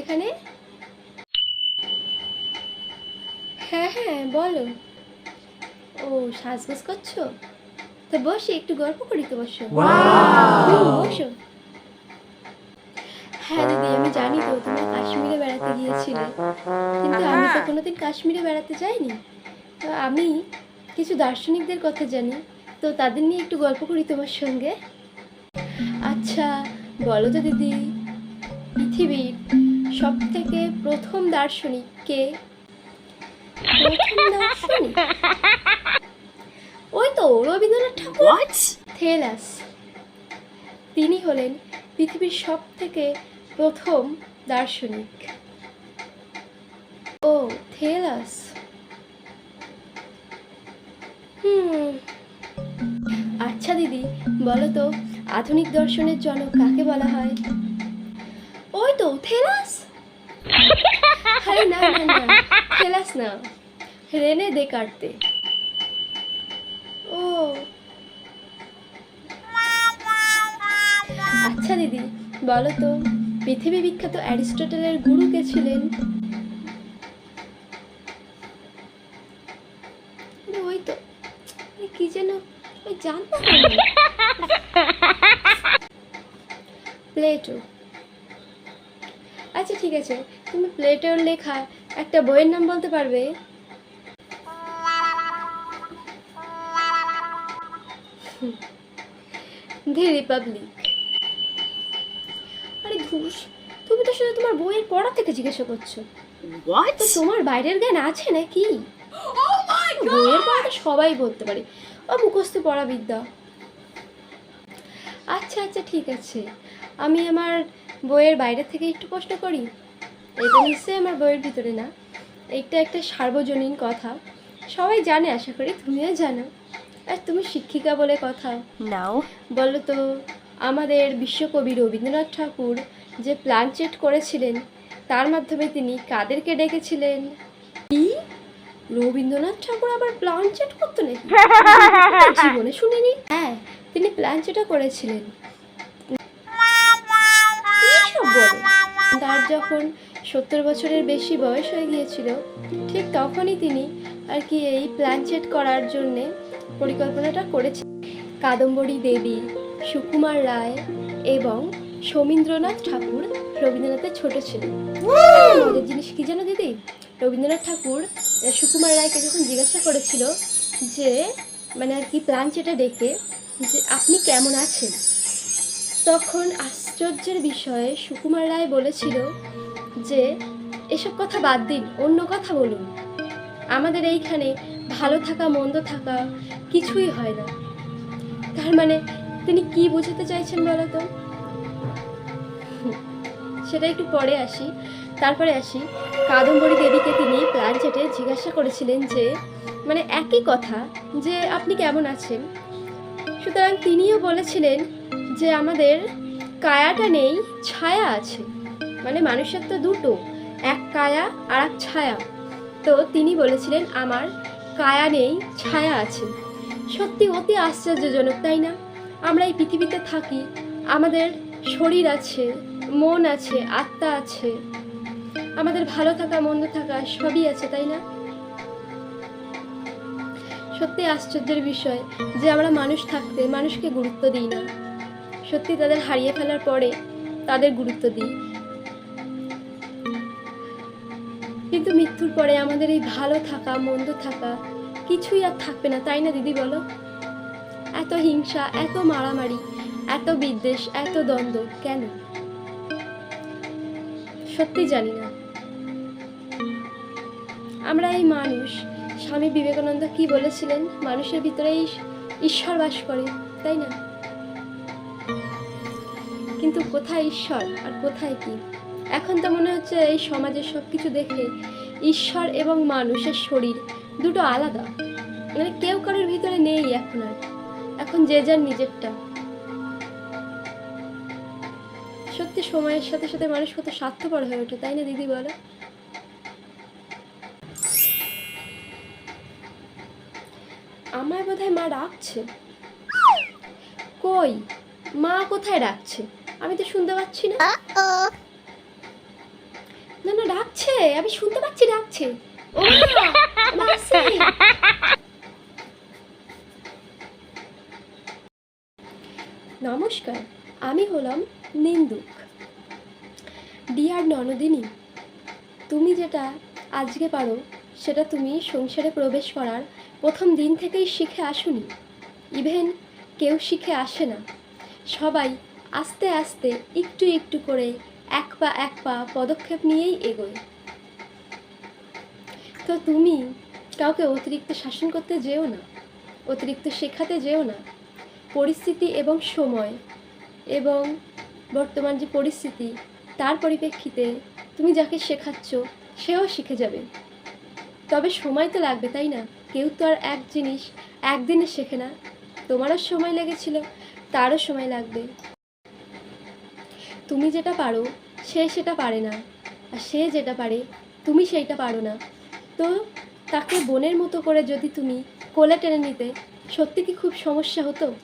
এখানে? হ্যাঁ হ্যাঁ বলো। ও সাজগোজ করছ? তো বসে একটু গল্প করি তো বসো। বসো। হ্যাঁ দিদি আমি জানি তো তুমি কাশ্মীরে বেড়াতে গিয়েছিলে। কিন্তু আমি তো কোনোদিন কাশ্মীরে বেড়াতে যাইনি। তো আমি কিছু দার্শনিকদের কথা জানি। তো তাদের নিয়ে একটু গল্প করি তোমার সঙ্গে। আচ্ছা বলো তো দিদি পৃথিবীর সব থেকে প্রথম দার্শনিক কে? প্রথম দার্শনিক? ওই তো রবীন্দ্রনাথ ঠাকুর। থেলাস। তিনি হলেন পৃথিবীর সব থেকে প্রথম দার্শনিক। ও থেলাস। হুম। আচ্ছা দিদি বলো তো আধুনিক দর্শনের জনক কাকে বলা হয়? ওই তো থেলাস। আরে না না না। থেলাস না। রেনে দেকার্তে ও। আচ্ছা দিদি বলো তো পৃথিবী বিখ্যাত অ্যারিস্টটলের গুরু কে ছিলেন? ওই তো কি যেন ওই জানতাম প্লেটো। আচ্ছা ঠিক আছে। তুমি প্লেটোর লেখা একটা বইয়ের নাম বলতে পারবে? দি রিপাবলিক আরে ঘুষ তুমি তো শুধু তোমার বইয়ের পড়া থেকে জিজ্ঞাসা করছ। তো তোমার বাইরের জ্ঞান আছে নাকি? বইয়ের পড়া সবাই বলতে পারে। ও মুখস্থ পড়া বিদ্যা আচ্ছা আচ্ছা ঠিক আছে। আমি আমার বইয়ের বাইরে থেকে একটু প্রশ্ন করি? এটা নিশ্চয়ই আমার বইয়ের ভিতরে না। এটা একটা সার্বজনীন কথা। সবাই জানে আশা করি তুমিও জানো। আর তুমি শিক্ষিকা বলে কথা। নাও। বলো তো আমাদের বিশ্বকবি রবীন্দ্রনাথ ঠাকুর যে প্লানচেট করেছিলেন তার মাধ্যমে তিনি কাদেরকে ডেকেছিলেন? কি? রবীন্দ্রনাথ ঠাকুর আবার প্লানচেট করতো নাকি? জীবনে শুনিনি। হ্যাঁ তিনি প্লানচেটও করেছিলেন। যখন সত্তর বছরের বেশি বয়স হয়ে গিয়েছিল ঠিক তখনই তিনি আর কি এই প্ল্যানচেট করার জন্যে পরিকল্পনাটা করেছে কাদম্বরী দেবী সুকুমার রায় এবং সৌমীন্দ্রনাথ ঠাকুর রবীন্দ্রনাথের ছোট ছিলেন জিনিস কি জানো দিদি? রবীন্দ্রনাথ ঠাকুর সুকুমার রায়কে যখন জিজ্ঞাসা করেছিল যে মানে আর কি প্ল্যানচেটে ডেকে যে আপনি কেমন আছেন? তখন আশ্চর্যের বিষয়ে সুকুমার রায় বলেছিল যে, এসব কথা বাদ দিন, অন্য কথা বলুন। আমাদের এইখানে ভালো থাকা, মন্দ থাকা কিছুই হয় না। তার মানে তিনি কি বোঝাতে চাইছেন বলো তো সেটা একটু পরে আসি। তারপরে আসি। কাদম্বরী দেবীকে তিনি প্ল্যানচেটে জিজ্ঞাসা করেছিলেন যে মানে একই কথা যে আপনি কেমন আছেন? সুতরাং তিনিও বলেছিলেন যে, আমাদের কায়াটা নেই, ছায়া আছে। মানে মানুষের তো দুটো, এক কায়া আর এক ছায়া। তো তিনি বলেছিলেন, আমার কায়া নেই, ছায়া আছে। সত্যি অতি আশ্চর্যজনক, তাই না? আমরা এই পৃথিবীতে থাকি, আমাদের শরীর আছে, মন আছে, আত্মা আছে, আমাদের ভালো থাকা, মন্দ থাকা সবই আছে, তাই না? সত্যি আশ্চর্যের বিষয় যে আমরা মানুষ থাকতে মানুষকে গুরুত্ব দিই না। সত্যি তাদের হারিয়ে ফেলার পরে তাদের গুরুত্ব দিই। কিন্তু মৃত্যুর পরে আমাদের এই ভালো থাকা, মন্দ থাকা কিছুই আর থাকবে না, তাই না দিদি বলো? এত হিংসা, এত মারামারি, এত বিদ্বেষ, এত দ্বন্দ্ব, কেন? সত্যি জানি না। আমরা এই মানুষ, স্বামী বিবেকানন্দ কি বলেছিলেন? মানুষের ভিতরেই ঈশ্বর বাস করে, তাই না? কিন্তু কোথায় ঈশ্বর আর কোথায় কি? এখন তো মনে হচ্ছে এই সমাজের সব কিছু দেখে ঈশ্বর এবং মানুষের শরীর দুটো আলাদা। মানে কেউ কারোর ভিতরে নেই এখন আর। এখন যে যার নিজেরটা। সত্যি সময়ের সাথে সাথে মানুষ কত স্বার্থপর হয়ে ওঠে, তাই না দিদি বলো? আমার বোধহয় মা ডাকছে। কই? মা কোথায় ডাকছে? আমি তো শুনতে পাচ্ছি না। না না ডাকছে। আমি শুনতে পাচ্ছি ডাকছে। ও মা, মা নমস্কার আমি হলাম নিন্দুক। ডিয়ার ননদিনী তুমি যেটা আজকে পারো সেটা তুমি সংসারে প্রবেশ করার প্রথম দিন থেকেই শিখে আসুনি। ইভেন কেউ শিখে আসে না। সবাই আস্তে আস্তে, একটু একটু করে এক পা এক পা পদক্ষেপ নিয়েই এগোয়। তো তুমি কাউকে অতিরিক্ত শাসন করতে যেও না, অতিরিক্ত শেখাতে যেও না। পরিস্থিতি এবং সময় এবং বর্তমান যে পরিস্থিতি, তার পরিপ্রেক্ষিতে তুমি যাকে শেখাচ্ছ, সেও শিখে যাবে। তবে সময় তো লাগবে, তাই না? কেউ তো আর এক জিনিস একদিনে শেখে না। তোমারও সময় লেগেছিল, তারও সময় লাগবে। তুমি যেটা পারো, সে সেটা পারে না। আর সে যেটা পারে, তুমি সেইটা পারো না। তো তাকে বোনের মতো করে যদি তুমি কোলে টেনে নিতে, সত্যি কি খুব সমস্যা হতো?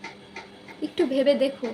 একটু ভেবে দেখো।